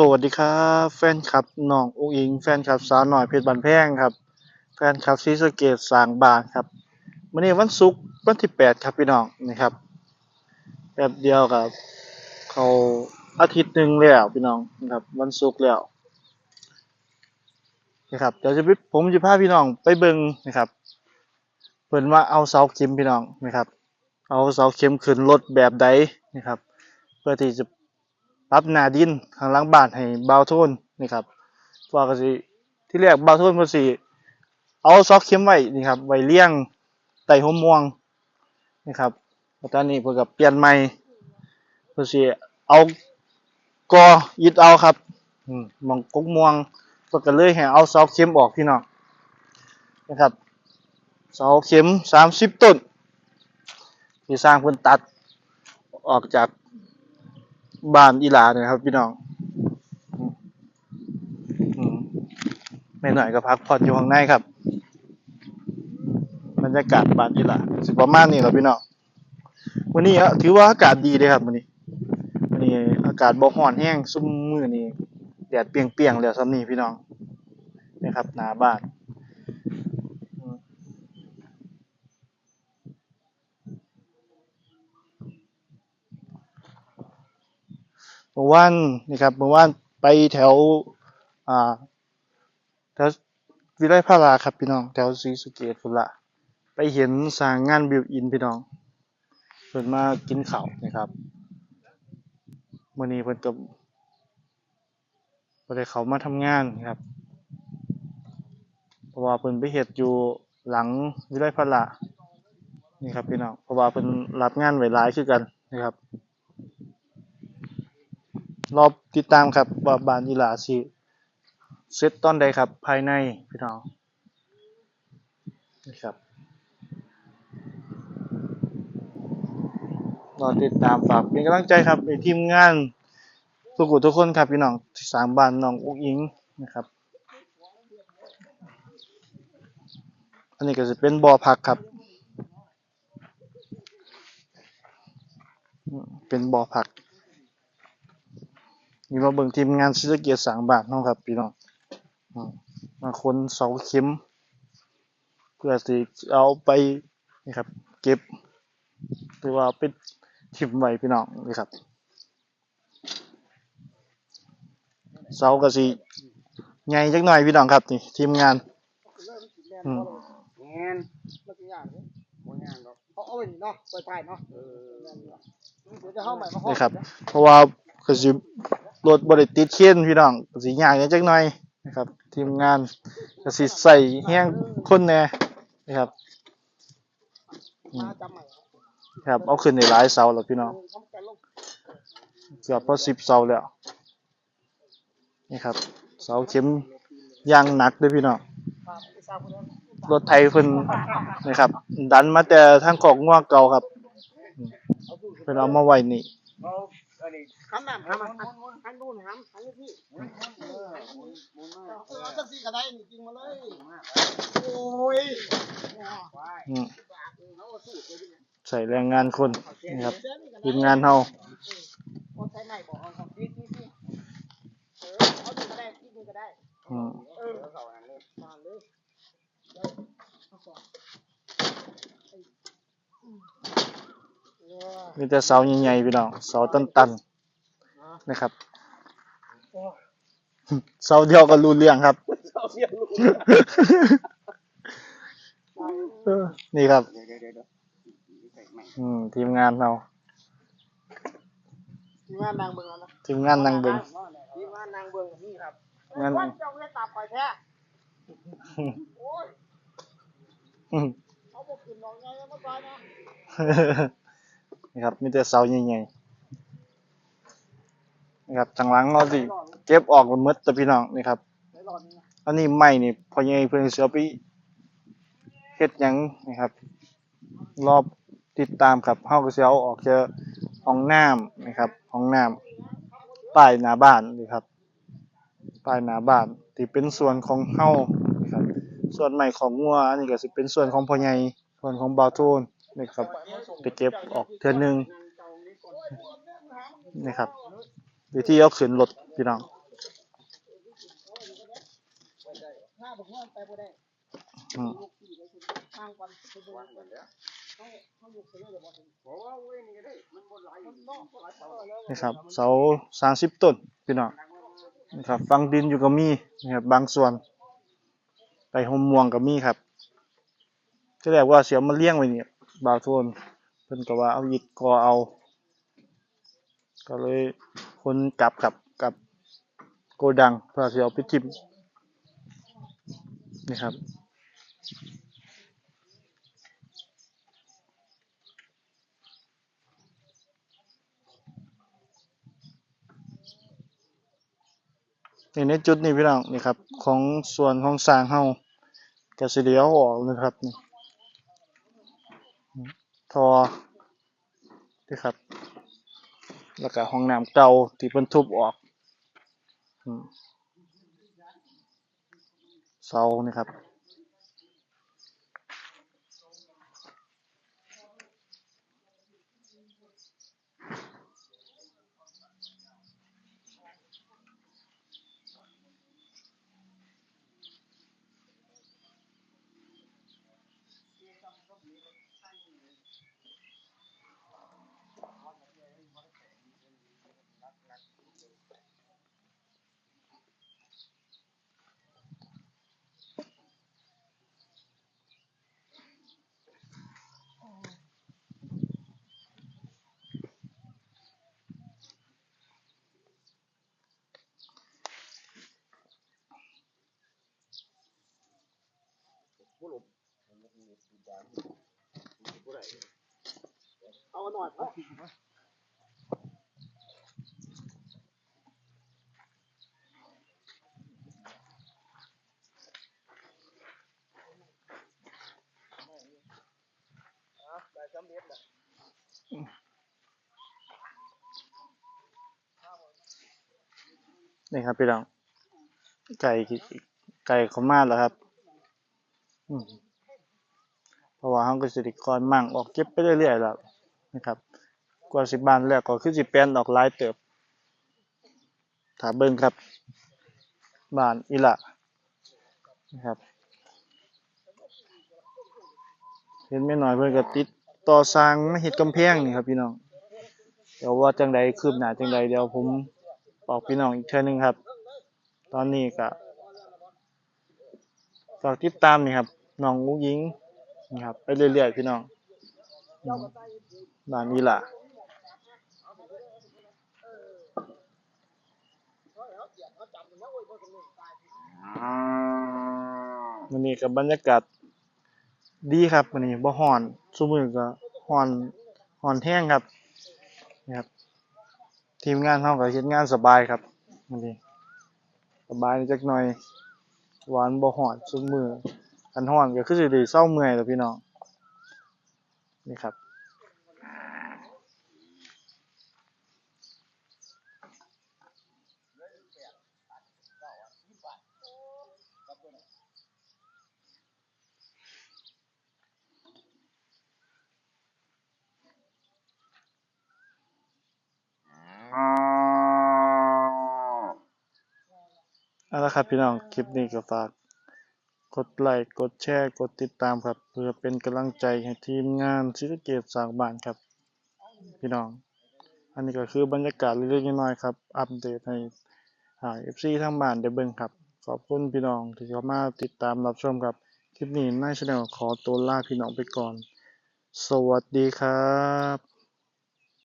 สวัสดีครับแฟนคลับน้องอุ้งอิง แฟนคลับสาวหน่อยเพชรบันแพงครับ แฟนคลับซีสเกตสางบานครับวันนี้วันศุกร์วันที่แปดครับพี่น้องนี่ครับแป๊บเดียวกับเขาอาทิตย์หนึ่งแล้วพี่น้องนะครับวันศุกร์แล้วนะครับเดี๋ยวจะผมจะพาพี่น้องไปเบิ่งนะครับเพิ่นว่าเอาเสาเข็มพี่น้องนะครับ เอาเสาเข็มขึ้นรถแบบใดนะครับ เพื่อที่จะ ปรับหน้าดินข้างหลังบ้านให้เบาโทนนี่ครับว่าก็สิที่แรกเบาโทนเพิ่นสิเอาซอกเข็มไว้นี่ครับไว้เลี้ยงใต้หัวม่วงนี่ครับตอนนี้เพิ่นก็เปลี่ยนใหม่เพิ่นสิเอากอยึดเอาครับมองกกม่วงเพิ่นก็เลยให้เอาเสาเข็มออกพี่น้องนะครับเสาเข็ม30ต้นที่สร้างเพิ่นตัดออกจาก บ้านอีหลาเนี่ยครับ พี่น้องไม่หน่อยก็พักผ่อนอยู่ข้างในครับบรรยากาศบ้านอีหลาสิประมาณนี้ครับพี่น้องวันนี้ถือว่าอากาศดีเลยครับวันนี้วันนี้อากาศบ่ร้อนแห้งซุ่มมือนี้แดดเปียงๆแล้วซ้ำนี้พี่น้องนี่ครับหน้าบ้าน เมื่อวานนี่ครับเมื่อวานไปแถวอ่าแถววิไลพาราครับพี่น้องแถวศรีสะเกษพุ่นละไปเห็นสร้างงานบิวอินพี่น้องเพิ่นมากินข้าวนะครับมื้อนี้เพิ่นก็บ่ได้เขามาทำงานครับ เพราะว่าเพิ่นไปเฮ็ดอยู่หลังวิไลพารานี่ครับพี่น้องเพราะว่าเพิ่นรับงานไว้หลายคือกันนะครับ รอบติดตามครับว่าบ้านอีหลาสิเสร็จตอนใดครับภายในพี่น้องนี่ครับรอติดตามฝากเป็นกำลังใจครับในทีมงานทุกคนทุกคนครับพี่น้องที่สร้างบ้านน้องอุ้งอิงนะครับ อันนี้ก็จะเป็นบ่อพักครับ เป็นบ่อพัก นี่มาเบิ่งทีมงานศรีสะเกียรสร้างบ้านเนาะครับ พี่น้องอืมมาคนเสาเข็ม เพื่อสิเอาไปนี่ครับ เก็บหรือว่าไปทิ่มไว้พี่น้องนี่ครับเสาก็สิใหญ่จักหน่อยพี่น้องครับนี่ทีมงานอืมแมนมันสิย่างเด้บ่ย่างดอกเอาเอาไว้นี่เนาะเปิดท้ายเนาะเออเดี๋ยวจะเข้าใหม่มาห้องนี่ครับ เพราะว่าก็สิ รถบ่ได้ติดเข็นพี่น้องก็สิยากจักหน่อยนะครับ ทีมงานก็สิใส่แฮงคนแน่นะครับครับเอาขึ้นในหลายเสาแล้วพี่น้องกันลงเกือบพอสิบเสาแล้วนี่ครับเสาเข็มยางหนักเลยพี่น้องรถไทยเพิ่นนะครับ ดันมาแต่ทางกอกง่วงเก่าครับเพิ่นเอามาไว้นี่ หันหน้าหันมาหันนู่นหันหันนี่เออหมุนหมุนมาเอาจังซี่ก็ได้นี่จริงมาเลย โอ้ยอืมเอาสู้ไปดิใส่แรงงานคนนี่ครับเดี๋ยวนี่ก็ได้ทีมงานเฮาเอาใช้ไม้บอกเอาครับนี่นี่นี่เออเอานี่ก็ได้นี่ก็ได้อืมเออเอาอันเลยมาเลยเอาก่อนเออมีแต่เสาใหญ่ๆพี่น้องเสาตันๆ นะครับเสาเดียวก็รู้เรื่องครับเอาเสียงลูกเออนี่ครับเดี๋ยวเดี๋ยวเดี๋ยวเดี๋ยวใส่ไม้อืม ทีมงานเราทีมงานนางเบิ่งเอานะทีมงานนั่งเบิ่งทีมงานนางเบิ่งนี่ครับงั้นวันเจ้าเวตาไปแท้โอ้ยอืมเอาบ่ขึ้นดอกไงมาตายนะนี่ครับมีแต่เสาใหญ่ๆ นี่ครับทางหลังเราสิเก็บออกหมดแต่พี่น้องนี่ครับใส่หลอดนี่นะอันนี้ไม้นี่พอใหญ่เพิ่นเสิเอาไปเฮ็ดยังนี่ครับ รอบติดตามครับเฮาก็สิเอาออกจากห้องน้ำนะครับห้องน้ำป้ายหน้าบ้านนี่ครับป้ายหน้าบ้านที่เป็นส่วนของเฮานะครับ ส่วนใหม่ของงัวอันนี้ก็สิเป็นส่วนของพ่อใหญ่ส่วนของบาวโทนนี่ครับไปเก็บออกเทื่อหนึงนี่ครับ วิธีเอาขึ้นรถพี่น้องอืมนี่ครับเสาสามสิบต้นพี่น้องนี่ครับฟังดินอยู่กับมีนะครับบางส่วนไปหมม่วงกับมีครับที่แรกว่าเสียวมาเลี้ยงไว้เนี่ยบาวทวนเพิ่นก็ว่าเอาหยิดกอเอา ก็เลย คนกลับกับกับโกดังเพื่อสิเอาไปจิ้มนี่ครับนี่ในจุดนี้พี่น้องนี่ครับ ของส่วนของสร้างเฮาก็สิเลียวออกนะครับนี่ทอนี่ครับ แล้วก็ห้องน้ำเก่าที่เพิ่นทุบออกเสานี่ครับ ไหร่ เอาหน่อยเพราะนี่ครับพี่น้องไก่ไก่เขามาแล้วครับ อืม ราะว่าเขาก็สิริกรมั่งออกเก็บไปเรื่อยๆแล้วนะครับกว่าสิบบานแล้วก็คือสิแปลนออกลายเติบถ้าเบิ่งครับบานอีหละนะครับเห็นแม่น้อยเพิ่อนก็ติดต่อสร้างมาเฮ็ดกำแพงนี่ครับพี่น้อง เดี๋ยวว่าจังใดคืบหน้าจังใดเดี๋ยวผมบอกพี่น้องอีกเทื่อนึงครับ ตอนนี้ก็ฝากติดตามนี่ครับน้องอุ้งยิง นะครับไปเรื่อยๆพี่น้องอืมบ้านนี้ล่ะวันนี้กับบรรยากาศดีครับวันนี้บ่ฮ้อนซุมือก็ฮ้อนฮ้อนแห้งครับนะครับทีมงานเฮาก็เฮ็ดงานสบายครับวันนี้สบายจักหน่อยหวานบ่ฮ้อนซุมือ คันฮ้อนก็คือสิได้เซาเมื่อยแหล้วพี่น้อง นี่ครับเอาละครับพี่น้อง คลิปนี้ก็ฝาก กดไลค์กดแชร์กดติดตามครับ เพื่อเป็นกำลังใจให้ทีมงานศิริเกตสางบ้านครับ พี่น้อง อันนี้ก็คือบรรยากาศเล็กๆน้อยๆครับ อัปเดตให้เอ่า FC ทางบ้านได้เบิ่งครับ ขอบคุณพี่น้องที่เข้ามาติดตามรับชมครับ คลิปนี้นาชแนลขอตัวลาพี่น้องไปก่อน สวัสดีครับ